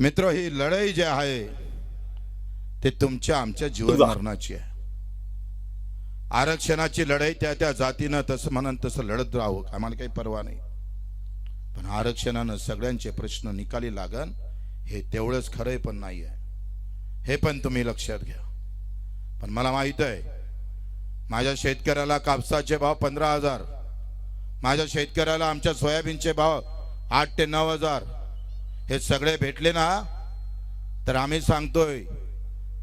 मित्र ही लढाई जी आहे ते तुमच्या आमच्या जीवन मरणाची आहे. आरक्षणाची लढाई त्या त्या जातीनं तसं म्हणून तसं लढत राहावं आम्हाला काही परवा नाही. पण आरक्षणानं सगळ्यांचे प्रश्न निकाली लागन हे तेवढंच खरंय पण नाही आहे हे पण तुम्ही लक्षात घ्या. पण मला माहीत आहे माझ्या शेतकऱ्याला कापसाचे भाव पंधरा हजार माझ्या शेतकऱ्याला आमच्या सोयाबीनचे भाव आठ ते नऊ हजार हे सगळे भेटले ना तर आम्ही सांगतोय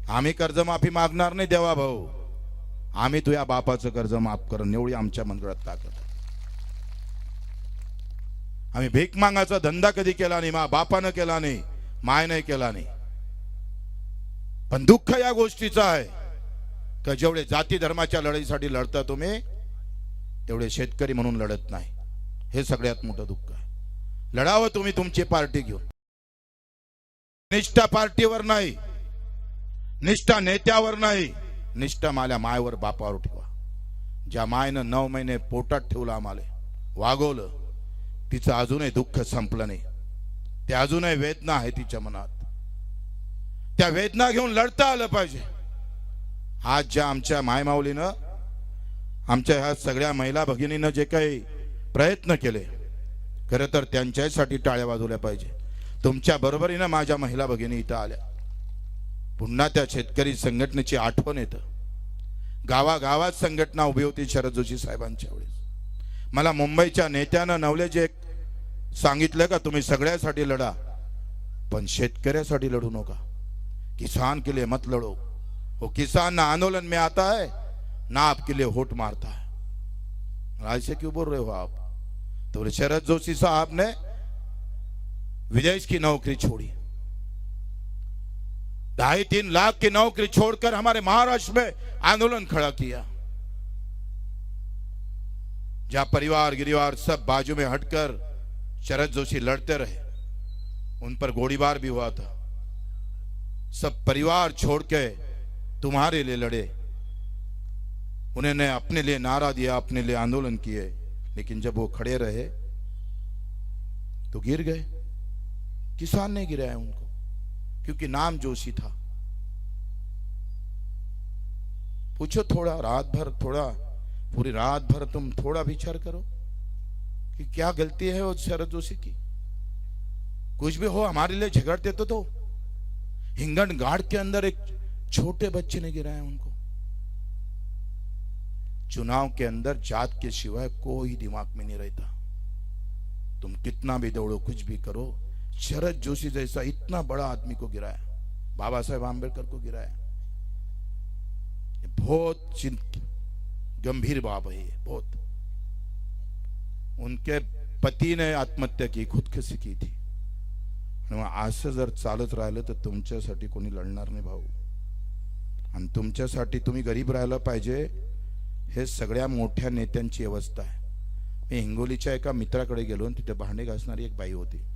आम्ही कर्जमाफी मागणार नाही देवा भाऊ. आम्ही तुझ्या बापाचं कर्ज माफ करून एवढी आमच्या मंडळात ताकद आम्ही भीक मागाचा धंदा कधी केला नाही मा बापानं केला नाही माय नाही केला नाही. पण दुःख या गोष्टीचं आहे का जेवढे जाती धर्माच्या लढाईसाठी लढता तुम्ही तेवढे शेतकरी म्हणून लढत नाही. हे सगळ्यात मोठं दुःख आहे. लढावं तुम्ही तुमची पार्टी घेऊन. निष्ठा पार्टीवर नाही. निष्ठा नेत्यावर नाही. निष्ठा माल्या मायवर बापावर ठेवा. ज्या मायनं नऊ महिने पोटात ठेवलं आम्हाला वागवलं तिचं अजूनही दुःख संपलं नाही. ते अजूनही वेदना आहे तिच्या मनात. त्या वेदना घेऊन लढता आलं पाहिजे. आज ज्या आमच्या मायमाऊलीनं आमच्या ह्या सगळ्या महिला भगिनीनं जे काही प्रयत्न केले खरं तर त्यांच्यासाठी टाळ्या वाजवल्या पाहिजे. तुमच्या बरोबरीनं माझ्या महिला भगिनी इथं आल्या. पुन्हा त्या शेतकरी संघटनेची आठवण येतं. गावागावात संघटना उभी होती शरद जोशी साहेबांच्या वेळेस. मला मुंबईच्या नेत्यानं नवले जे सांगितलं का तुम्ही सगळ्यासाठी लढा पण शेतकऱ्यासाठी लढू नका. किसान के लिए मत लढो. वो किसान ना आंदोलन में आता है ना आपके लिए होट मारता है. ऐसे क्यों बोल रहे हो आप? तो शरद जोशी साहब ने विदेश की नौकरी छोड़ी। ढाई तीन लाख की नौकरी छोड़कर हमारे महाराष्ट्र में आंदोलन खड़ा किया। जहाँ परिवार गिरिवार सब बाजू में हटकर शरद जोशी लड़ते रहे, उन पर गोलीबार भी हुआ था। सब परिवार छोड़ के तुम्हारे लिए लड़े। उन्होंने अपने लिए नारा दिया, अपने लिए आंदोलन किए, लेकिन जब वो खड़े रहे तो गिर गए। किसान ने गिराया उनको, क्योंकि नाम जोशी था। पूछो थोड़ा, रात भर थोड़ा, पूरी रात भर तुम थोड़ा विचार करो कि क्या गलती है वो शरद जोशी की। कुछ भी हो, हमारे लिए झगड़ते तो तो हिंगन घाट के अंदर एक छोटे बच्चे ने गिराया उनको। चुनाव के अंदर जात के सिवाय कोई दिमाग में नहीं रहता। तुम कितना भी दौड़ो, कुछ भी करो शरद जोशी जैसा इतना बड़ा आदमी को गिराया बाबा साहेब आम्बेडकर को गिराया। बहुत चिंत गंभीर बाब है ये बहुत। उनके पती ने आत्महत्या की खुदकुशी की थी। आणि मग असं जर चालत राहिलं तर तुमच्यासाठी कोणी लढणार नाही भाऊ. आणि तुमच्यासाठी तुम्ही गरीब राहायला पाहिजे हे सगळ्या मोठ्या नेत्यांची अवस्था आहे. मी हिंगोलीच्या एका मित्राकडे गेलो आणि तिथे भांडे घासणारी एक बाई होती.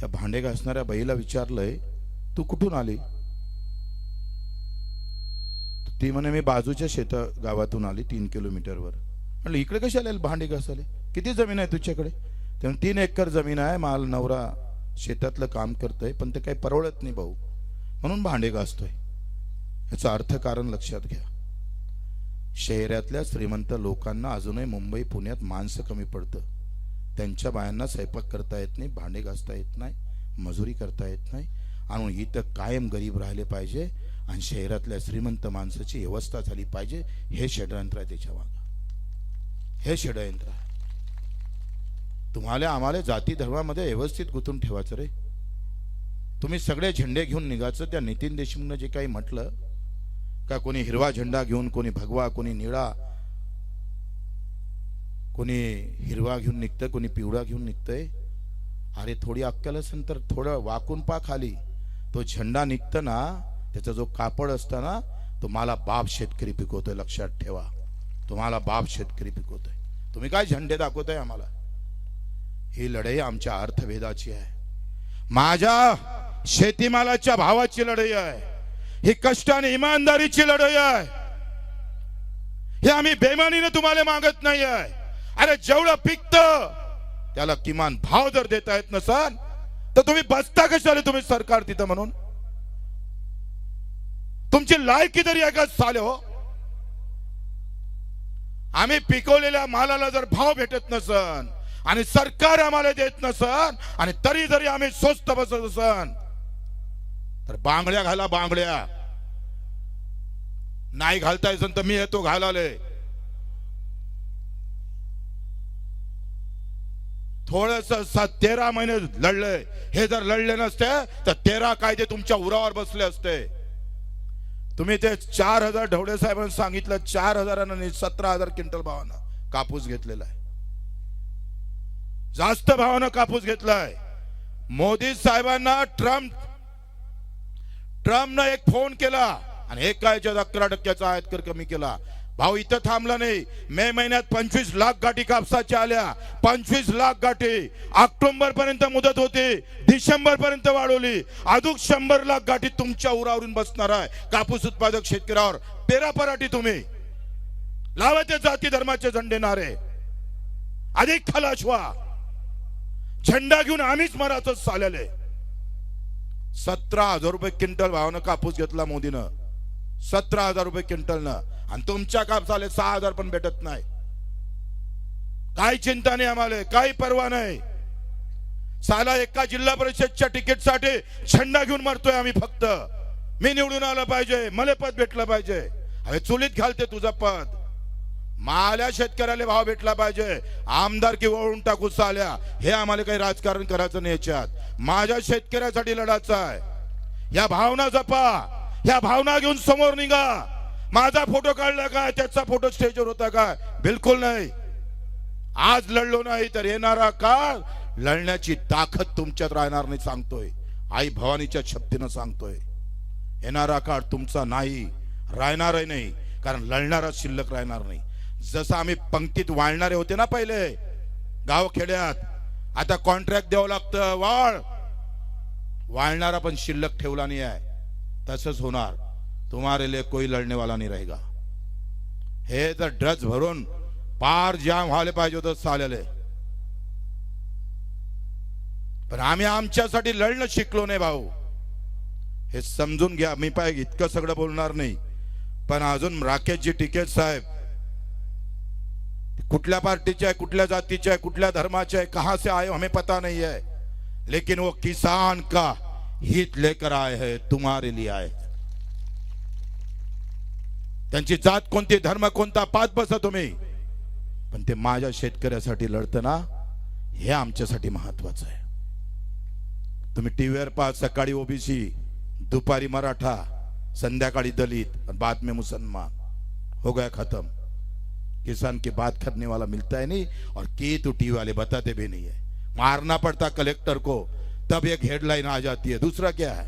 त्या भांडे घासणाऱ्या बाईला विचारलंय तू कुठून आली? ती म्हणे मी बाजूच्या शेत गावातून आली तीन किलोमीटरवर म्हणलं इकडे कशी आले? भांडे घासाले किती जमीन आहे तुझ्याकडे? त्यामुळे तीन एकर जमीन आहे माल नवरा शेतातलं काम करतोय पण ते काही परवडत नाही भाऊ. म्हणून भांडे घासतोय याचं अर्थ कारण लक्षात घ्या. शहरातल्या श्रीमंत लोकांना अजूनही मुंबई पुण्यात माणसं कमी पडतं. त्यांच्या बायांना स्वयंपाक करता येत नाही भांडे घासता येत नाही मजुरी करता येत नाही. आणि इथं कायम गरीब राहिले पाहिजे आणि शहरातल्या श्रीमंत माणसाची व्यवस्था झाली पाहिजे. हे षडयंत्र आहे त्याच्या मागं. हे षडयंत्र आहे. तुम्हाला आम्हाला जाती धर्मामध्ये व्यवस्थित गुंतून ठेवायचं रे. तुम्ही सगळे झेंडे घेऊन निघायचं त्या नितीन देशमुखनं जे काही म्हटलं का कोणी हिरवा झेंडा घेऊन कोणी भगवा कोणी निळा कोणी हिरवा घेऊन निघतं कोणी पिवळा घेऊन निघतंय. अरे थोडी अक्कल असेल तर थोडं वाकून पा खाली. तो झेंडा निघतं ना त्याचा जो कापड असतं ना तुम्हाला बाप शेतकरी पिकवतोय लक्षात ठेवा. तुम्हाला बाप शेतकरी पिकवतोय. तुम्ही काय झेंडे दाखवताय आम्हाला? ही लढाई आमच्या अर्थभेदाची आहे. माझ्या शेतीमालाच्या भावाची लढाई आहे. ही कष्ट आणि इमानदारीची लढाई आहे. हे आम्ही बेमानीने तुम्हाला मागत नाही आहे. अरे जेवढं पिकतं त्याला किमान भाव जर देता येत नसाल तर तुम्ही बसता कशाला तुम्ही सरकार तिथं म्हणून? तुमची लायकी तरी एकाच चाले हो. आम्ही पिकवलेल्या मालाला जर भाव भेटत नसन आणि सरकार आम्हाला देत नसन आणि तरी जरी आम्ही स्वस्त बसत असन तर बांगड्या घाला बांगड्या. नाही घालता येसन तर मी येतो घालाले. थोडस तेरा महिने लढले. हे जर लढले नसते तर तेरा कायदे तुमच्या उरावर बसले असते. तुम्ही ते चार हजार ढवळे साहेबांनी सांगितलं चार हजारानं सतरा हजार क्विंटल भावानं कापूस घेतलेला आहे जास्त भावानं कापूस घेतलाय. मोदी साहेबांना ट्रम्प ट्रम्पनं एक फोन केला आणि एक कायच्यात अकरा टक्क्याचा आयात कर कमी केला. भाऊ इथं थांबला नाही. मे महिन्यात पंचवीस लाख गाठी कापसाच्या आल्या. पंचवीस लाख गाठी. ऑक्टोबर पर्यंत मुदत होती. डिसेंबर पर्यंत वाढवली. अजून शंभर लाख गाठी तुमच्या उरावरून बसणार आहे. कापूस उत्पादक शेतकऱ्यावर पेरा पराठी तुम्ही. लावा ते जाती धर्माचे झंडे नारे. अधिक खलाश व्हा. झेंडा घेऊन आम्हीच मराच चालले. सतरा हजार रुपये क्विंटल भावानं कापूस घेतला मोदीनं. सतरा हजार रुपये क्विंटलनं. आणि तुमच्या कापसाले सहा हजार पण भेटत नाही. काही चिंता नाही आम्हाला काही परवा नाही. साला एका जिल्हा परिषदच्या तिकीटसाठी झेंडा घेऊन मरतोय आम्ही फक्त. मी निवडून आलं पाहिजे मला पद भेटलं पाहिजे. अरे चुलीत घालते तुझं पद. माल्या शेतकऱ्याला भाव भेटला पाहिजे. आमदार की वळून टाकू चाल्या हे आम्हाला काही राजकारण करायचं नाही याच्यात. माझ्या शेतकऱ्यासाठी लढायचं आहे. या भावना जपा. या भावना घेऊन समोर निघा. माझा फोटो काढला का? त्याचा फोटो स्टेजवर होता का? बिलकुल नाही. आज लढलो नाही तर येणारा काळ लढण्याची ताकद तुमच्यात राहणार नाही सांगतोय. आई भवानीच्या शक्तीनं सांगतोय. येणारा काळ तुमचा नाही राहणारही नाही कारण लढणारा शिल्लक राहणार नाही. जसं आम्ही पंक्तीत वाळणारे होते ना पहिले गाव खेड्यात आता कॉन्ट्रॅक्ट द्यावं लागतं वाळ. वाळणारा पण शिल्लक ठेवला नाही आहे. तसंच होणार. तुम्हारे लिए कोई लड़ने वाला नहीं रहेगा। हे तर ड्रज भरून पार जाम व्हायला पाहिजे होतं चालेले पण आम्ही आमच्यासाठी लढणं शिकलो नाही भाऊ। हे समजून घ्या मी पाय इतकं सगळं बोलणार नाही। पण अजून राकेशजी टिकेत साहेब कुठल्या पार्टीचे आहे कुठल्या जातीचे आहे कुठल्या धर्माचे आहे कहा से आए हो हमें पता नहीं है। लेकिन वो किसान का हित लेकर आए है तुम्हारे लिए आए त्यांची जात कोणती धर्म कोणता पाच बसा तुम्ही. पण ते माझ्या शेतकऱ्यासाठी लढतं ना हे आमच्यासाठी महत्वाचं आहे. तुम्ही टीव्हीवर पाहा सकाळी ओबीसी दुपारी मराठा संध्याकाळी दलित बातमी बाद में मुसलमान. हो गया खत्म. किसान की बात करने वाला मिलता है नहीं और की तो टीवी वाले बताते भी नहीं है. मारना पड़ता कलेक्टर को तब एक हेडलाइन आ जाती है. दूसरा क्या है?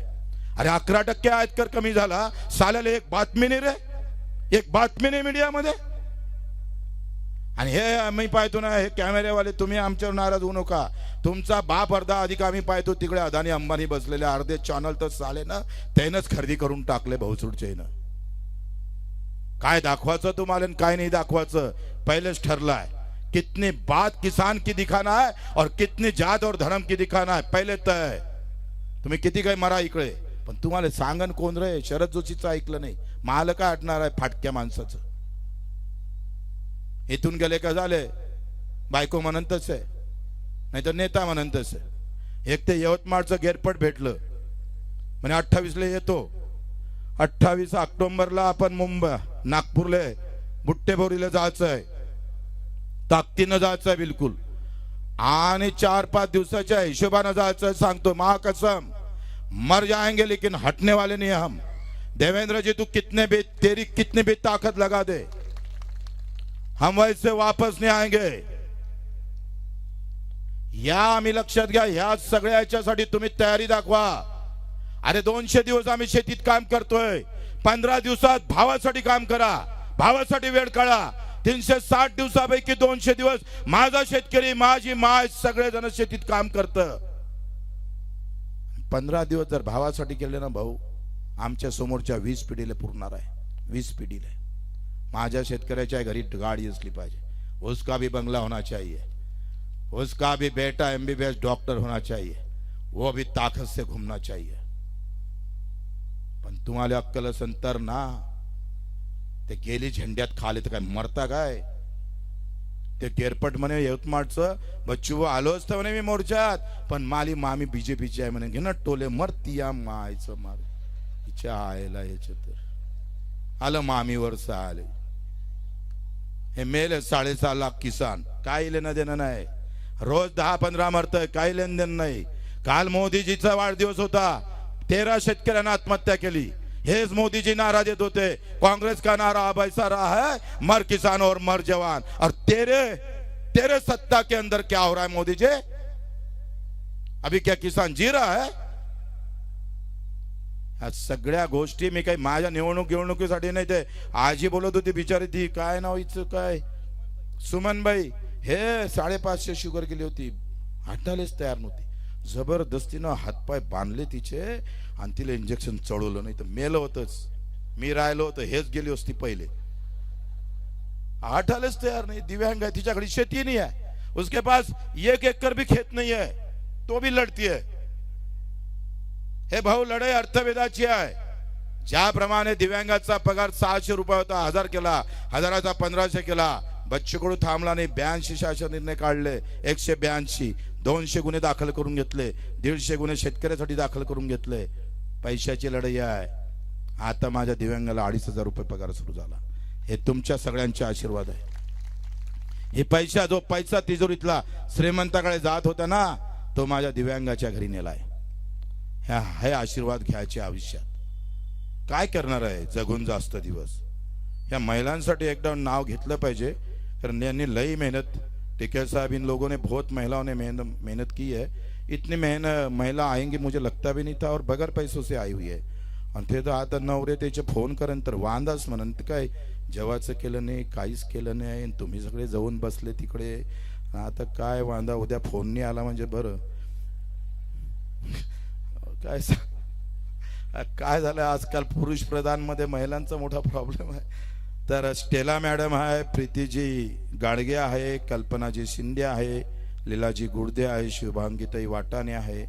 अरे अकरा टक्के आयत कर कमी झाला साल्याला एक बातमी नाही रे एक बातमी नाही मीडियामध्ये? आणि हे आम्ही पाहतो ना हे कॅमेरेवाले तुम्ही आमच्यावर नाराज होऊ नका. तुमचा बाप अर्धा अधिक आम्ही पाहतो तिकडे अदानी अंबानी बसलेले अर्धे चॅनल तर चाले ना त्यानंच खरेदी करून टाकले भाऊसूडचे काय दाखवायचं तुम्हाला काय नाही दाखवायचं? पहिलेच ठरलाय. कितनी बात किसान की दिखाना है और कितनी जात और धर्म की दिखाना है पहिले तय. तुम्ही किती काय मरा इकडे पण तुम्हाला सांगन कोण रे? शरद जोशीचं ऐकलं नाही. माल काय आटणार आहे फाटक्या माणसाचं. इथून गेले का झाले? बायको म्हणतच आहे. नाही तर नेता म्हणतच आहे. एक ते यवतमाळचं गेरपट भेटलं. म्हणजे अठ्ठावीसला येतो. अठ्ठावीस ऑक्टोबरला आपण मुंबई नागपूरला बुट्टेभोरीला जायचं आहे ताकदीनं जायचं आहे बिलकुल. आणि चार पाच दिवसाच्या हिशोबानं जायचं सांगतो महाकसम. मर जाएंगे लेकिन हटने वाले नाही हम देवेंद्र जी तू कितने भी तेरी कितनी भी ताकत लगा दे। हम वैसे वापस नहीं आएंगे। या आम्ही लक्षात घ्या ह्या सगळ्या याच्यासाठी तुम्ही तयारी दाखवा। अरे दोनशे दिवस आम्ही शेतीत काम करतोय। पंधरा दिवसात भावासाठी काम करा। भावासाठी वेळ काढा। तीनशे साठ दिवसापैकी दोनशे दिवस माझा शेतकरी माझी माय सगळेजण शेतीत काम करत। पंधरा दिवस जर भावासाठी केले ना भाऊ आमच्या समोरच्या वीस पिढीला पुरणार आहे. वीस पिढीला. माझ्या शेतकऱ्याच्या घरी गाडी असली पाहिजे. उसका भी बंगला होना चाहिए. उसका भी बेटा एमबीबीएस डॉक्टर होना चाहिए. वो भी ताकत से घूमना चाहिए. पण तुम्हाला अक्कल असेल तर ना ते गेली झेंड्यात खाली तर काय मरता काय? ते केरपट म्हणे यवतमाळचं बच्चू आलो असतं म्हणे मी मोर्चात. पण माली मामी बीजेपीची आहे म्हणे घे ना टोले मरती या मायचं मार. आयला याच्या तर. आलं मामीवर आले हे मेले साडेसहा लाख किसान. काय लेणं देणं नाही. रोज दहा पंधरा मरतय काही लेन देणं नाही. काल मोदीजीचा वाढदिवस होता. तेरा शेतकऱ्यांना आत्महत्या केली. हेच मोदीजी नारा देत होते. कांग्रेस का नारा अब ऐसा रहा है. मर किसान और मर जवान. और तेरे तेरे सत्ता के अंदर क्या हो रहा है मोदी जी अभी क्या किसान जी रहा है? ह्या सगळ्या गोष्टी मी काही माझ्या निवडणूक निवडणुकीसाठी नाही ते आजी बोलत होती बिचारी ती काय नाव हिचं काय? सुमनबाई हे साडेपाचशे शुगर गेली होती. हटायलाच तयार नव्हती. जबरदस्तीनं हातपाय बांधले तिचे आणि तिला इंजेक्शन चढवलं नाही तर मेलं होतच. मी राहिलो होतं हेच गेली असती पहिले. हटायलाच तयार नाही दिव्यांग आहे तिच्याकडे शेती नाही आहे. उसके पास एक एकर भी खेत नहीं है तो भी लढती है हे भाऊ लढाई अर्थवेदाची आहे. ज्याप्रमाणे दिव्यांगाचा पगार सहाशे रुपये होता हजार केला हजाराचा पंधराशे केला बच्चूकडू थांबला नाही ब्याऐंशी शासन निर्णय काढले एकशे ब्याऐंशी दोनशे गुन्हे दाखल करून घेतले दीडशे गुन्हे शेतकऱ्यासाठी दाखल करून घेतले. पैशाची लढाई आहे. आता माझ्या दिव्यांगाला अडीच हजार रुपये पगार सुरू झाला. हे तुमच्या सगळ्यांचे आशीर्वाद आहे. हे पैसा जो पैसा तिजोरीतला श्रीमंताकडे जात होता ना तो माझ्या दिव्यांगाच्या घरी नेलाय. ह्या हे आशीर्वाद घ्यायचे आयुष्यात. काय करणार आहे? जगून जास्त दिवस. ह्या महिलांसाठी एकदा नाव घेतलं पाहिजे. कारण यांनी लई मेहनत टिकैत साहब इन लोगों ने बहुत महिलाओं ने मेहनत मेहनत की है इतनी मेहनत महिला आएंगी मुझे लगता भी नहीं था और बगैर पैसों से आई हुई है. आणि ते तर आता नवरे त्याचे फोन करेन तर वांदाच म्हणन काय? जेवायचं केलं नाही काहीच केलं नाही. आणि तुम्ही सगळे जाऊन बसले तिकडे. आता काय वांदा? उद्या फोन नाही आला म्हणजे बरं. काय काय झालं? आजकाल पुरुष प्रधानमध्ये महिलांचा मोठा प्रॉब्लेम आहे. तर स्टेला मॅडम आहे प्रीतीजी गाडगे आहे कल्पनाजी शिंदे आहे लीलाजी गुडदे आहे शुभांगीताई वाटाणे आहे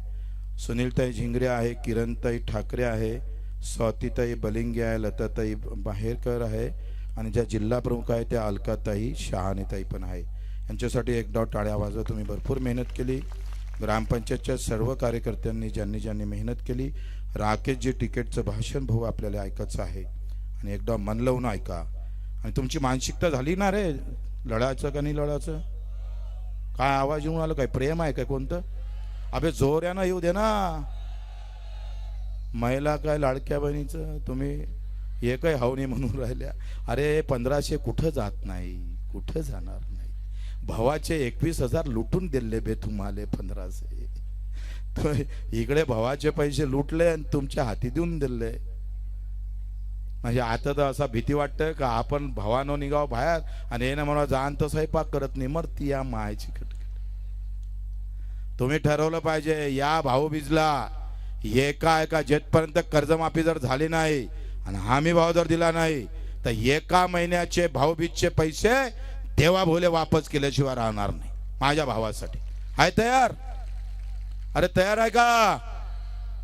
सुनीलताई झिंगरे आहे किरणताई ठाकरे आहे स्वातीताई बलिंगे आहे लताताई बाहेरकर आहे आणि ज्या जिल्हा प्रमुख आहे त्या अलकाताई शहाणेताई पण आहे. यांच्यासाठी एक डाव टाळ्या वाजवा. तुम्ही भरपूर मेहनत केली. ग्रामपंचायतच्या सर्व कार्यकर्त्यांनी ज्यांनी ज्यांनी मेहनत केली राकेशजी तिकीटचं भाषण भाऊ आपल्याला ऐकायचं आहे. आणि एकदा मन लावून ऐका. आणि तुमची मानसिकता झाली ना रे लढायचं का नाही लढायचं? काय आवाज येऊन आलं काय प्रेम आहे काय कोणतं? अबे जोऱ्यानं येऊ दे ना. महिला काय लाडक्या बहिणीचं? तुम्ही हे काय हवनी म्हणून राहिल्या? अरे पंधराशे कुठं जात नाही? कुठं जाणार? भावाचे एकवीस हजार लुटून दिले बे तुम्हाला पंधराशे तर इकडे भावाचे पैसे लुटले आणि तुमच्या हाती देऊन दिले. म्हणजे आता तर असा भीती वाटतं का आपण भावानो निघाव बाहेर आणि येणं म्हणा जाण तर स्वयंपाक करत नाही. मरती या मायची कटकट तुम्ही ठरवलं पाहिजे या भाऊबीजला एका एका जेथपर्यंत कर्जमाफी जर झाली नाही आणि हमी भाव जर दिला नाही तर एका महिन्याचे भाऊबीजचे पैसे देवा भोले वापस केल्याशिवाय राहणार नाही. माझ्या भावासाठी. आहे तयार? अरे तयार आहे का?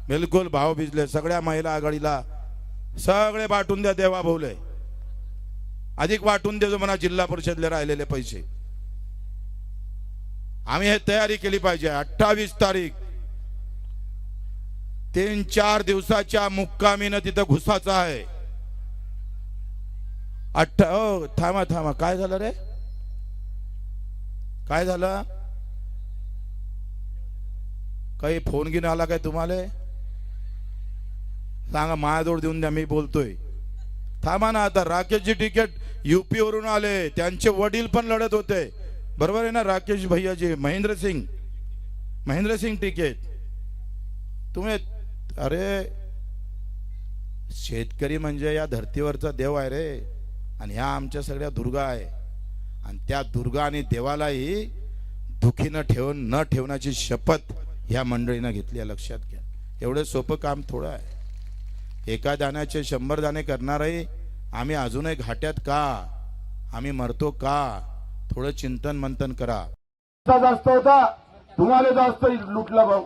बिलकुल भाव भिजले. सगळ्या महिला आघाडीला सगळे वाटून द्या देवा भोले. अधिक वाटून देतो म्हणा जिल्हा परिषदले राहिलेले पैसे. आम्ही हे तयारी केली पाहिजे. अठ्ठावीस तारीख. तीन चार दिवसाच्या मुक्कामीनं तिथं घुसाचा आहे. अठ्ठा हो थांबा थांबा. काय झालं रे? काय झालं? काही फोन घेऊन आला काय तुम्हाला? सांगा माझ्याजवळ देऊन द्या मी बोलतोय. थांबा ना आता राकेशजी तिकीट युपी वरून आले. त्यांचे वडील पण लढत होते. बरोबर आहे ना राकेश भैयाजी? महेंद्र सिंग. महेंद्र सिंग तिकीट तुम्ही अरे शेतकरी म्हणजे या धर्तीवरचा देव आहे रे. आणि ह्या आमच्या सगळ्या दुर्गा आहे. आणि त्या दुर्गा आणि देवालाही दुखीनं ठेवून न ठेवण्याची शपथ ह्या मंडळीनं घेतली आहे लक्षात घ्या. एवढं सोपं काम थोडं आहे. एका दाण्याचे शंभर दाणे करणारही आम्ही अजूनही घाट्यात का? आम्ही मरतो का? थोडं चिंतन मंथन करा जास्त होता तुम्हाला जास्त लुटला भाऊ.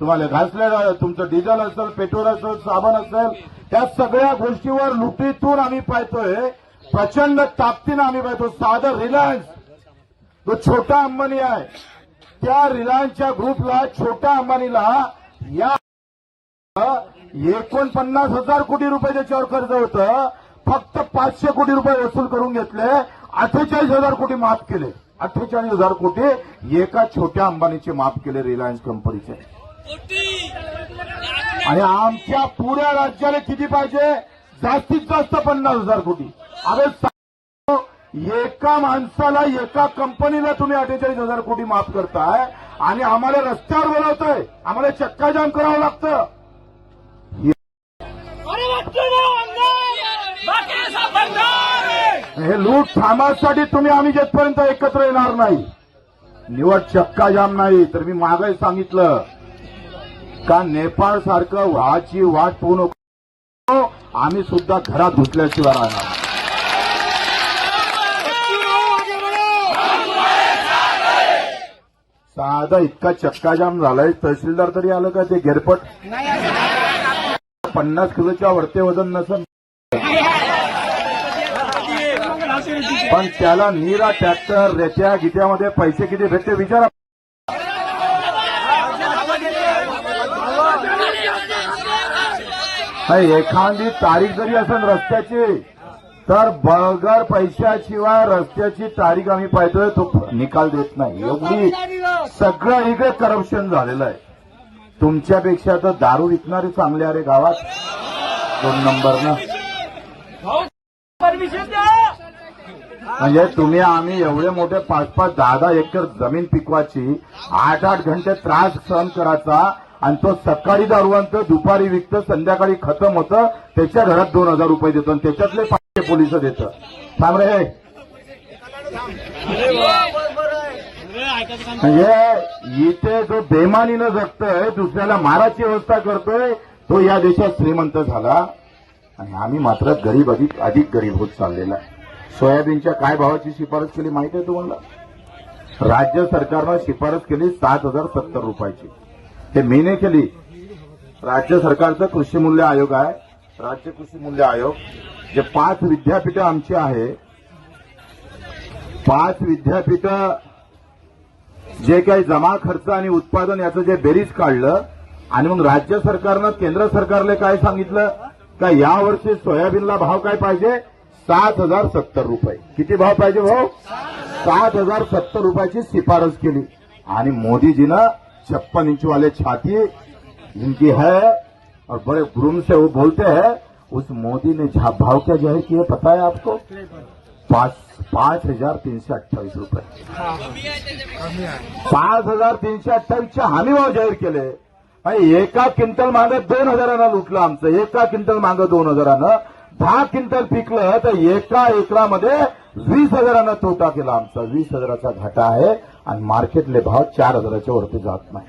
तुम्हाला घासल्या तुमचं डिझेल असेल पेट्रोल असेल साबण असेल त्या सगळ्या गोष्टीवर लुटीतून आम्ही पाहतोय प्रचंड ताकदीनं आम्ही पाहतो. साधं रिलायन्स जो छोटा अंबानी आहे त्या रिलायन्सच्या ग्रुपला छोट्या अंबानीला या एकोणपन्नास हजार कोटी रुपये त्याच्यावर कर्ज होतं. फक्त पाचशे कोटी रुपये वसूल करून घेतले. अठ्ठेचाळीस हजार कोटी माफ केले. अठ्ठेचाळीस हजार कोटी एका छोट्या अंबानीचे माफ केले रिलायन्स कंपनीचे. आणि आमच्या पुऱ्या राज्याला किती पाहिजे? जास्तीत जास्त पन्नास हजार कोटी. अरे एका माणसाला एका कंपनीला तुम्ही अठ्ठेचाळीस हजार कोटी माफ करताय आणि आम्हाला रस्त्यावर बोलवतोय. आम्हाला चक्काजाम करावं लागतं. हे लूट थांबासाठी तुम्ही आम्ही जेथपर्यंत एकत्र येणार नाही. निवड चक्काजाम नाही तर मी मागे सांगितलं. का नेपाळ सारखं व्हाची वाट पाहू नको. आम्ही सुद्धा घरात घुसल्याशिवाय राहणार साधा इतका चक्काजाम झालाय. तहसीलदार तरी आलं का ते गेरपट पन्नास किलोच्या वरते वजन नसन पण त्याला नीरा ट्रॅक्टर रेत्या गिट्यामध्ये पैसे किती भेटते विचारा. एखादी तारीख जरी असेल रस्त्याची तर बगर पैशाशिवाय रस्त्याची तारीख आम्ही पाहतोय तो निकाल देत नाही. एवढी सगळं इकडे करप्शन झालेलं आहे. तुमच्यापेक्षा तर दारू विकणारे चांगले अरे गावात. दोन परमिशन द्या. म्हणजे तुम्ही आम्ही एवढे मोठे पाच पाच दहा दहा एकर जमीन पिकवायची आठ आठ घंटे त्रास सहन करायचा आणि तो सकाळी दारू आणतं दुपारी विकतं संध्याकाळी खतम होतं त्याच्या घरात दोन हजार रुपये देतो आणि त्याच्यातले पोलीस देतं. थांब रे. म्हणजे इथे जो बेमानीनं जगतोय दुसऱ्याला माराची व्यवस्था करतोय तो या देशात श्रीमंत झाला. आणि आम्ही मात्र गरीब अधिक अधिक गरीब होत चाललेला आहे. सोयाबीनच्या काय भावाची शिफारस केली माहिती आहे तुम्हाला? राज्य सरकारनं शिफारस केली सात हजार सत्तर रुपयाची. हे मी नाही केली. राज्य सरकारचं कृषी मूल्य आयोग आहे. राज्य कृषी मूल्य आयोग जे पाच विद्यापीठं आमची आहे. पाच विद्यापीठं जे काही जमा खर्च आणि उत्पादन याचं जे बेरीज काढलं आणि मग राज्य सरकारनं केंद्र सरकारला काय सांगितलं? का यावर्षी सोयाबीनला भाव काय पाहिजे? सात हजार सत्तर रुपये. किती भाव पाहिजे भाऊ सात हजार सत्तर रुपयाची शिफारस केली. आणि मोदीजीनं छप्पन इंच वाले छाती इनकी है और बड़े गुरुम से वो बोलते हैं उस मोदी ने झा- भाव क्या जाहिर किए पता है आपको? पाच पाच हजार तीनशे अठ्ठावीस रुपये पाच हजार तीनशे अठ्ठावीसचे हमी भाव जाहीर केले आणि एका क्विंटल मागे दोन हजारानं लुटलं आमचं। एका क्विंटल मागे दोन हजारानं दहा क्विंटल पिकलं तर एका एकरामध्ये वीस हजारानं तोटा केला आमचा. वीस हजाराचा घाटा आहे आणि मार्केटले भाव चार हजाराच्या वरती जात नाही.